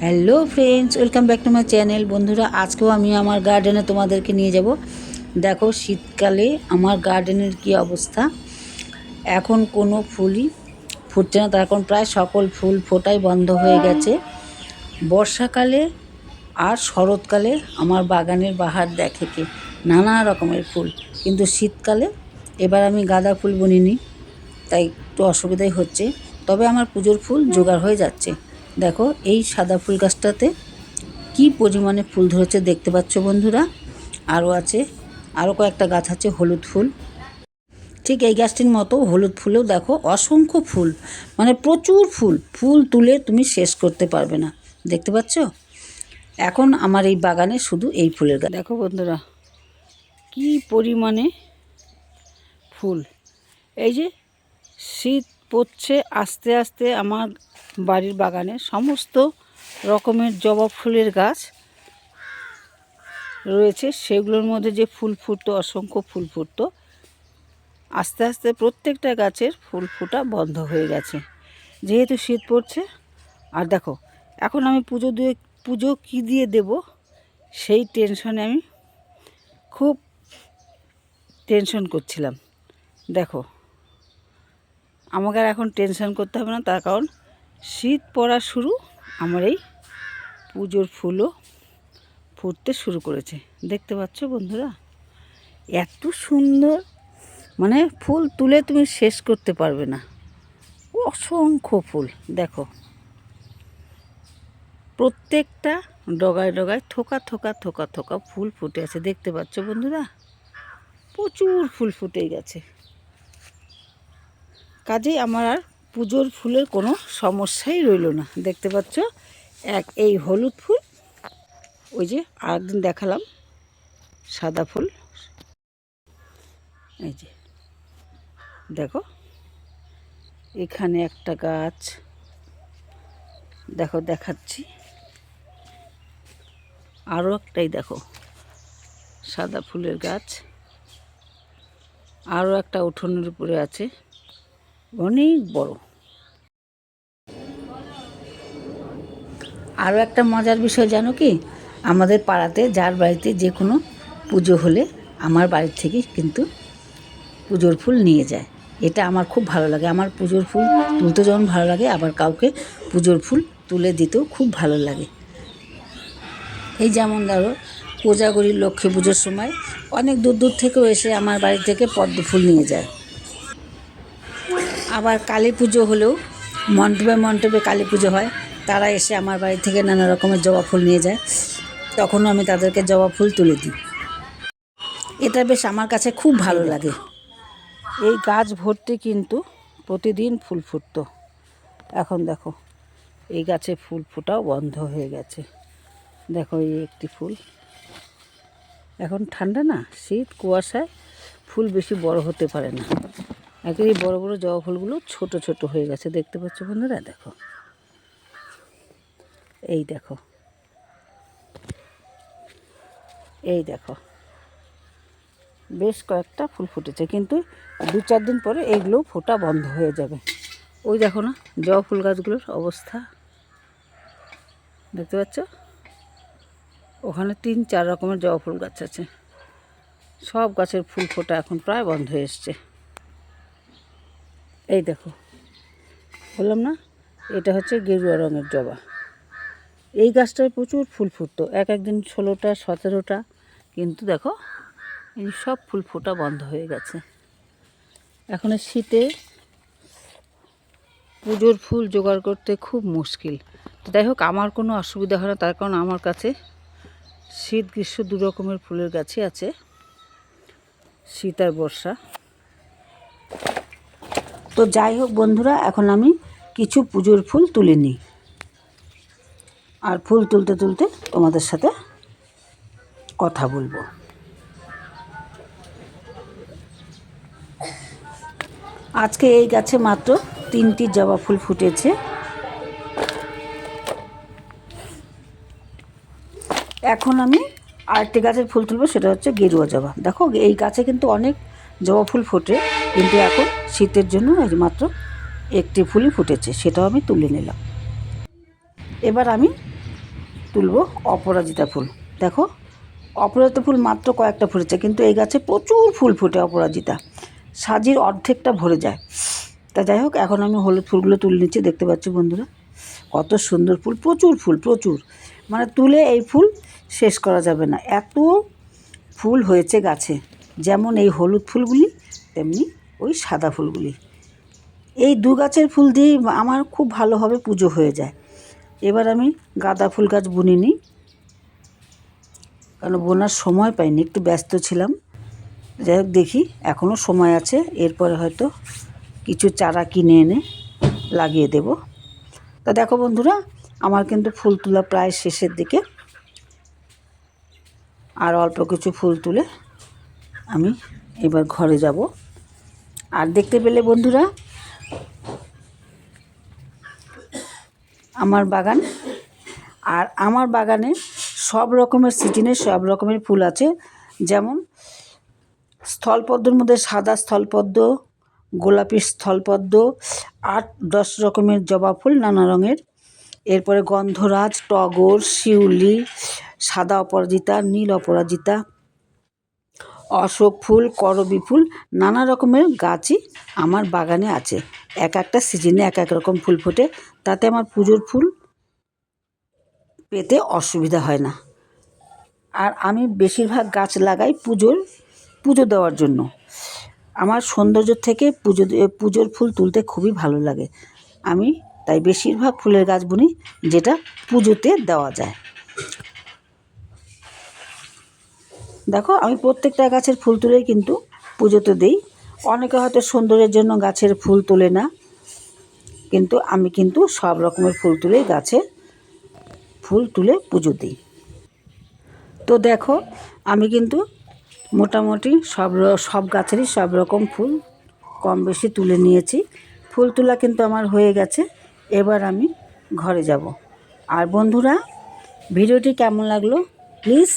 Hello friends welcome back to my channel বন্ধুরা, আজকেও আমি আমার গার্ডেনে তোমাদেরকে নিয়ে যাব। দেখো, শীতকালে আমার গার্ডেনের কি অবস্থা। এখন কোনো ফুলই ফুটছে না। তার কারণ প্রায় সকল ফুল ফোটাই বন্ধ হয়ে গেছে। বর্ষাকালে আর শরৎকালে আমার বাগানের বাহার দেখে কে? নানা রকমের ফুল। কিন্তু শীতকালে এবার আমি গাঁদা ফুল বুনিনি। তাই একটু অসুবিধাই হচ্ছে। তবে আমার পুজোর ফুল জোগাড় হয়ে যাচ্ছে। দেখো, এই সাদা ফুল গাছটাতে কি পরিমাণে ফুল ধরেছে দেখতে পাচ্ছ বন্ধুরা? আরও আছে, আরও কয়েকটা গাছ আছে, হলুদ ফুল। ঠিক এই গাছটির মতো হলুদ ফুলেও দেখো, অসংখ্য ফুল মানে প্রচুর ফুল ফুল তুলে তুমি শেষ করতে পারবে না। দেখতে পাচ্ছ? এখন আমার এই বাগানে শুধু এই ফুলের গাছ। দেখো বন্ধুরা, কি পরিমাণে ফুল। এই যে শীত পড়ছে আস্তে আস্তে আমার বাড়ির বাগানে সমস্ত রকমের জবা ফুলের গাছ রয়েছে। সেগুলোর মধ্যে যে ফুল ফুটতো, অসংখ্য ফুল ফুটতো, আস্তে আস্তে প্রত্যেকটা গাছের ফুল ফোটা বন্ধ হয়ে গেছে। যেহেতু শীত পড়ছে, আর দেখো, এখন আমি পুজো দিয়ে, পুজো কী দিয়ে দেব, সেই টেনশনে আমি খুব টেনশন করছিলাম। দেখো আমাকে আর এখন টেনশন করতে হবে না, তার কারণ শীত পড়া শুরু, আমার এই পুজোর ফুলও ফুটতে শুরু করেছে। দেখতে পাচ্ছ বন্ধুরা, এত সুন্দর মানে ফুল তুলে তুমি শেষ করতে পারবে না। অসংখ্য ফুল, দেখো। প্রত্যেকটা ডগায় ডগায় থোকা থোকা থোকা থোকা ফুল ফুটে আছে, দেখতে পাচ্ছ বন্ধুরা? প্রচুর ফুল ফুটে গেছে। কাজেই আমার আর পুজোর ফুলের কোনো সমস্যাই রইল না। দেখতে পাচ্ছ? এক, এই হলুদ ফুল, ওই যে আরেকদিন দেখালাম, সাদা ফুল। এই যে, দেখো, এখানে একটা গাছ। দেখো, দেখাচ্ছি। আরও একটাই দেখো, সাদা ফুলের গাছ। আরও একটা উঠোনের উপরে আছে। অনেক বড়। আরও একটা মজার বিষয় জানো কি? আমাদের পাড়াতে, যার বাড়িতে যে কোনো পুজো হলে আমার বাড়ির থেকে কিন্তু পুজোর ফুল নিয়ে যায়। এটা আমার খুব ভালো লাগে। আমার পুজোর ফুল তুলতে যেমন ভালো লাগে, আবার কাউকে পুজোর ফুল তুলে দিতেও খুব ভালো লাগে। এই যেমন ধরো কোজাগরীর লক্ষ্মী পুজোর সময় অনেক দূর দূর থেকেও এসে আমার বাড়ি থেকে পদ্ম ফুল নিয়ে যায়। আবার কালী পুজো হলেও মণ্ডপে মণ্ডপে কালী পুজো হয়। তারা এসে আমার বাড়ি থেকে নানা রকমের জবা ফুল নিয়ে যায়। তখনও আমি তাদেরকে জবা ফুল তুলে দিই। এটা বেশ আমার কাছে খুব ভালো লাগে। এই গাছ ভর্তি কিন্তু প্রতিদিন ফুল ফুটতো। এখন দেখো, এই গাছে ফুল ফোটাও বন্ধ হয়ে গেছে। দেখো এই একটি ফুল। এখন ঠান্ডা না? শীত কুয়াশায় ফুল বেশি বড় হতে পারে না। একের এই বড় বড় জবা ফুলগুলো ছোট ছোট হয়ে গেছে। দেখতে পাচ্ছ বন্ধুরা? দেখো। এই দেখো। এই দেখো। বেশ কয়েকটা ফুল ফুটেছে, কিন্তু দু চার দিন পরে এইগুলো ফোটা বন্ধ হয়ে যাবে। ওই দেখো না, জবা ফুল গাছগুলোর অবস্থা। দেখতে পাচ্ছ? ওখানে তিন, চার রকমের জবা ফুল গাছ আছে। সব গাছের ফুল ফোটা এখন প্রায় বন্ধ হয়ে এসছে। এই দেখো, বললাম না, এটা হচ্ছে গেরুয়া রঙের জবা। এই গাছটায় প্রচুর ফুল ফুটতো, এক একদিন ষোলোটা, সতেরোটা, কিন্তু দেখো, এই সব ফুল ফোটা বন্ধ হয়ে গেছে। এখন শীতে পুজোর ফুল জোগাড় করতে খুব মুশকিল। তো যাই হোক, আমার কোনো অসুবিধা হয় না, তার কারণ আমার কাছে শীত, গ্রীষ্ম দু রকমের ফুলের গাছই আছে, শীত আর বর্ষা। তো যাই হোক বন্ধুরা, এখন আমি কিছু পুজোর ফুল তুলে নিই। আর ফুল তুলতে তুলতে তোমাদের সাথে কথা বলব। আজকে এই গাছে মাত্র তিনটি জবা ফুল ফুটেছে। এখন আমি আরেকটি গাছের ফুল তুলবো, সেটা হচ্ছে গেরুয়া জবা। দেখো, এই গাছে কিন্তু অনেক জবা ফুল ফোটে। কিন্তু এখন শীতের জন্য এই মাত্র একটি ফুলই ফুটেছে, সেটাও আমি তুলে নিলাম। এবার আমি তুলব অপরাজিতা ফুল। দেখো, অপরাজিতা ফুল মাত্র কয়েকটা ফুটেছে, কিন্তু এই গাছে প্রচুর ফুল ফোটে অপরাজিতা। সাজির অর্ধেকটা ভরে যায়। তা যাই হোক, এখন আমি হলুদ ফুলগুলো তুলে নিচ্ছি, দেখতে পাচ্ছি বন্ধুরা? কত সুন্দর ফুল, প্রচুর ফুল, প্রচুর। মানে তুলে এই ফুল শেষ করা যাবে না। এত ফুল হয়েছে গাছে, যেমন এই হলুদ ফুলগুলি, তেমনি ওই সাদা ফুলগুলি। এই দু গাছের ফুল দিয়েই আমার খুব ভালোভাবে পুজো হয়ে যায়। এবার আমি গাঁদা ফুল গাছ বুনিনি কারণ বোনার সময় পাইনি, একটু ব্যস্ত ছিলাম। যাই হোক, দেখি এখনও সময় আছে। এরপরে হয়তো কিছু চারা কিনে এনে লাগিয়ে দেব। তা দেখো বন্ধুরা, আমার কিন্তু ফুল তোলা প্রায় শেষের দিকে। আর অল্প কিছু ফুল তুলে আমি এবার ঘরে যাব। আর দেখতে পেলে বন্ধুরা, আমার বাগান। আর আমার বাগানে সব রকমের সিজনের সব রকমের ফুল আছে। যেমন স্থলপদ্মর মধ্যে সাদা স্থলপদ্ম, গোলাপি স্থলপদ্ম, আট দশ রকমের জবা ফুল নানা রঙের। এরপরে গন্ধরাজ, টগর, শিউলি, সাদা অপরাজিতা, নীল অপরাজিতা। অশোক ফুল, করবী ফুল, নানা রকমের গাছই আমার বাগানে আছে। এক একটা সিজনে এক এক রকম ফুল ফোটে, তাতে আমার পুজোর ফুল পেতে অসুবিধা হয় না। আর আমি বেশিরভাগ গাছ লাগাই পুজোর, পুজো দেওয়ার জন্য। আমার সৌন্দর্য থেকে পুজো পুজোর ফুল তুলতে খুবই ভালো লাগে। আমি তাই বেশিরভাগ ফুলের গাছ বুনি, যেটা পুজোতে দেওয়া যায়। দেখো, আমি প্রত্যেকটা গাছের ফুল তুলেই কিন্তু পুজোতে দিই। অনেকে হয়তো সৌন্দর্যের জন্য গাছের ফুল তোলে না, কিন্তু আমি কিন্তু সব রকমের ফুল তুলেই গাছে ফুল তুলে পুজো দিই। তো দেখো, আমি কিন্তু মোটামুটি সব সব গাছেরই সব রকম ফুল কম বেশি তুলে নিয়েছি। ফুল তোলা কিন্তু আমার হয়ে গেছে, এবার আমি ঘরে যাব। আর বন্ধুরা, ভিডিওটি কেমন লাগল? প্লিজ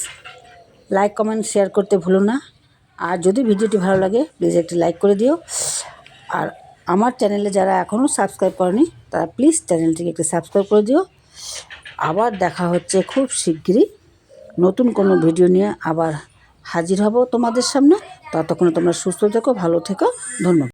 লাইক কমেন্ট শেয়ার করতে ভুলো না। আর যদি ভিডিওটি ভালো লাগে প্লিজ একটি লাইক করে দিও। আর আমার চ্যানেলে যারা এখনও সাবস্ক্রাইব করেনি, তারা প্লিজ চ্যানেলটিকে একটু সাবস্ক্রাইব করে দিও। আবার দেখা হচ্ছে খুব শিগগিরই নতুন কোনো ভিডিও নিয়ে। আবার হাজির হব তোমাদের সামনে। ততক্ষণে তোমরা সুস্থ থেকো, ভালো থেকো। ধন্যবাদ।